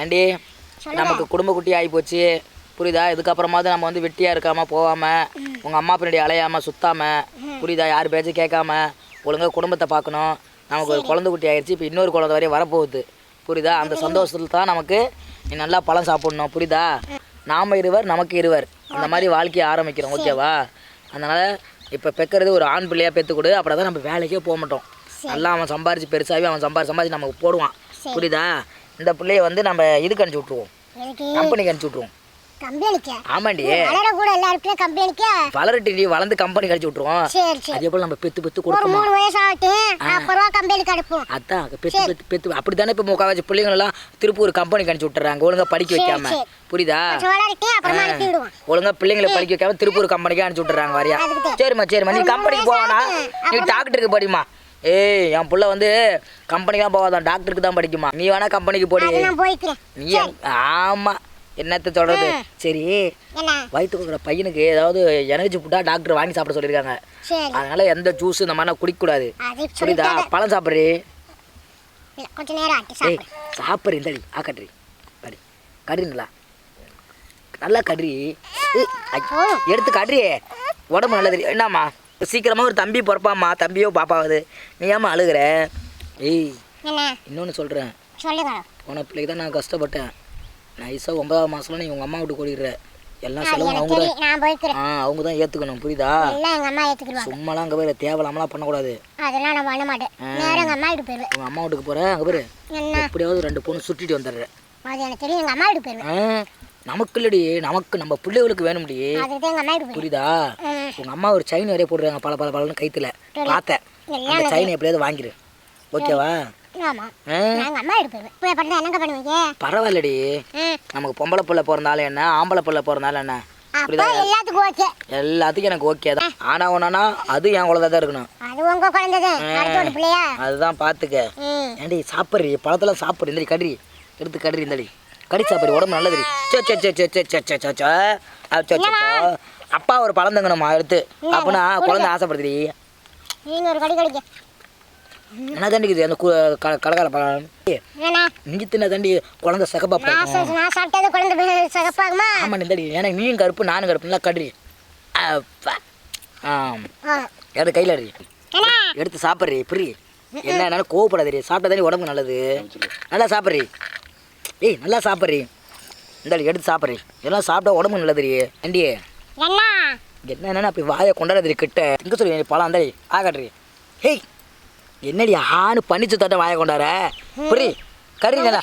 ஏண்டி நமக்கு குடும்ப குட்டி ஆகி போச்சு புரியுதா? இதுக்கப்புறமாவது நம்ம வந்து வெட்டியாக இருக்காமல் போகாமல் உங்கள் அம்மா பின்னாடி அலையாமல் சுத்தாமல் புரியுதா? யார் பேச்சும் கேட்காம ஒழுங்கா குடும்பத்தை பார்க்கணும். நமக்கு ஒரு குழந்தை குட்டி ஆயிடுச்சு இப்போ இன்னொரு குழந்தை வரையும் வரப்போகுது. புரியுதா? அந்த சந்தோஷத்தில் தான் நமக்கு நீ நல்லா பழம் சாப்பிடணும் புரியுதா? நாம இருவர் நமக்கு இருவர். அந்த மாதிரி வாழ்க்கையை ஆரம்பிக்கிறோம் ஓகேவா? அதனால் இப்போ பெக்கிறது ஒரு ஆண் பிள்ளையாக பெற்று கொடு அப்புறம் தான் நம்ம வேலைக்கே போக மாட்டோம். நல்லா அவன் சம்பாரிச்சு பெருசாகவே அவன் சம்பாரிச்சு சம்பாரிச்சு நமக்கு போடுவான். புரியுதா? இந்த பிள்ளைய வந்து நம்ம இதுக்கு அனுப்பிச்சி விட்ருவோம் கம்பெனிக்கு அனுப்பிச்சி விட்ருவோம் ஆமாண்டி. வளரட்டி வளர்ந்து கம்பெனி கழிச்சு சரி அதே போல் நம்ம பெத்து பெத்து கொடுக்கணும். மூணு வயசு ஆகட்டும். அதான் பெத்து பெத்து பெத்து அப்படி தானே இப்போ முக்கால்வாசி பிள்ளைங்களெல்லாம் திருப்பூர் கம்பெனிக்கு அனுப்பிச்சி விட்டுறாங்க. ஒழுங்கா படிக்க வைக்காம. புரியுதா? ஒழுங்கா பிள்ளைங்களை படிக்க வைக்காம திருப்பூர் கம்பெனிக்கு அனுப்பிச்சி விட்டுறாங்க வரியா. சரிம்மா சரிம்மா. நீ கம்பெனிக்கு போவானா நீ டாக்டருக்கு படிமா ஏய் என் புள்ள வந்து கம்பெனிக்கு தான் போவாதான் டாக்டருக்கு தான் படிக்குமா. நீ வேணா கம்பெனிக்கு போடி. நீ ஆமா. என்னத்த சொல்றது? சரி வயிற்று கொடுக்குற பையனுக்கு ஏதாவது எனர்ஜி ஃபுட்டா டாக்டர் வாங்கி சாப்பிட சொல்லியிருக்காங்க. அதனால எந்த ஜூஸ் இந்த மாதிரிலாம் குடிக்கக்கூடாது. புரியுதா? சொல்லிட்டு பழம் சாப்பிட்றி. கொஞ்ச நேரம் சாப்பிட்றி இந்தடி ஆ கட்டுறி. கடி கடிங்களா நல்லா கடி ஏய், ஐ, எடுத்து கடி உடம்பு நல்லது என்னம்மா? சீக்கிரமாக ஒரு தம்பி பிறப்பாம்மா. தம்பியோ பாப்பாவது. நீ ஏம்மா அழுகுற? ஏய் இன்னொன்று சொல்கிறேன் போன பிள்ளைக்கு தான் நான் கஷ்டப்பட்டேன். நைஸாக ஒன்பதாம் மாதம்ல நீ உங்கள் அம்மா வீட்டுக்கு ஓடிடுற. எல்லா செலவும் அவங்க தான். ஆ அவங்க தான் ஏற்றுக்கணும் புரியுதா? சும்மாலாம் அங்கே போய் தேவையில்லாமலாம் பண்ணக்கூடாது. அதெல்லாம் நான் பண்ண மாட்டேன். நேரம் எங்க அம்மா வீட்டு உங்கள் அம்மா வீட்டுக்கு போகிறேன் அங்கே போய் என்ன? எப்படியாவது ரெண்டு பொண்ணு சுட்டிட்டு வந்துடுறேன். அது எனக்கு தெரியும். எங்க அம்மா வீட்டு போயிருவேன். ஆ, நமக்கு இல்லடி நமக்கு நம்ம பிள்ளைகளுக்கு வேணும்டி புரியுதா? உங்க அம்மா ஒரு சைன் வரைய போடுறாங்க பல பல பலன்னு கைத்துல. பார்த்தேன் அந்த செயின் எப்படியாவது வாங்கிரு. ஓகேவா? பரவாயில்லடி. நமக்கு பொம்பளை பிள்ளை பிறந்தாலும் என்ன ஆம்பளை பிள்ளை பிறந்தாலும் என்ன? எல்லாத்துக்கும் எனக்கு ஓகே தான். ஆனா ஒன்னா அது என் குழந்தை தான் இருக்கணும். அதுதான் பாத்துக்க. ஏண்டி பழத்துல பழத்தெல்லாம் சாப்பிட்றி இந்த எடுத்து கடுறி இந்தடி. கடி சாப்பிட்றி உடம்பு நல்லதுடி சே சே சே சே சே சே சே சே சே. அப்பா ஒரு பழம் தங்கணுமா எடுத்து. அப்படின்னா குழந்தை ஆசைப்படுதுடி. நீங்க ஒரு கடி கடிக்க என்ன தாண்டிக்குது அந்த கு- க- கடற்கரை பழம். ஏன்னா நீ தின்ன தாண்டி குழந்தை சிகப்பா நான் சாப்பிட்டது குழந்தை சிகப்பாகுமா? ஆமா நீ தாண்டி எனக்கு நீயும் கருப்பு நானும் கருப்பு. நல்லா கடுறி ஆ. எடுத்து கையில் அடி எடுத்து சாப்பிட்றி புரி. என்ன என்னாலும் கோவப்படாதீ சாப்பிட்டா தாண்டி உடம்புக்கு நல்லது. நல்லா சாப்பிட்றி. ஏய் நல்லா சாப்பிட்றி. இந்தாடி எடுத்து சாப்பிட்றி. இதெல்லாம் சாப்பிட்டா ஏண்டி என்ன? என்ன என்னன்னா அப்படி வாயை கொண்டாடுறதுடி கிட்ட. திங்க சொல்லி பழம்? அந்தாடி ஆகாட்ரி ஹேய் என்னடி ஆணு பண்ணிச்சு தட்ட வாயை கொண்டாட புரி கறி நல்லா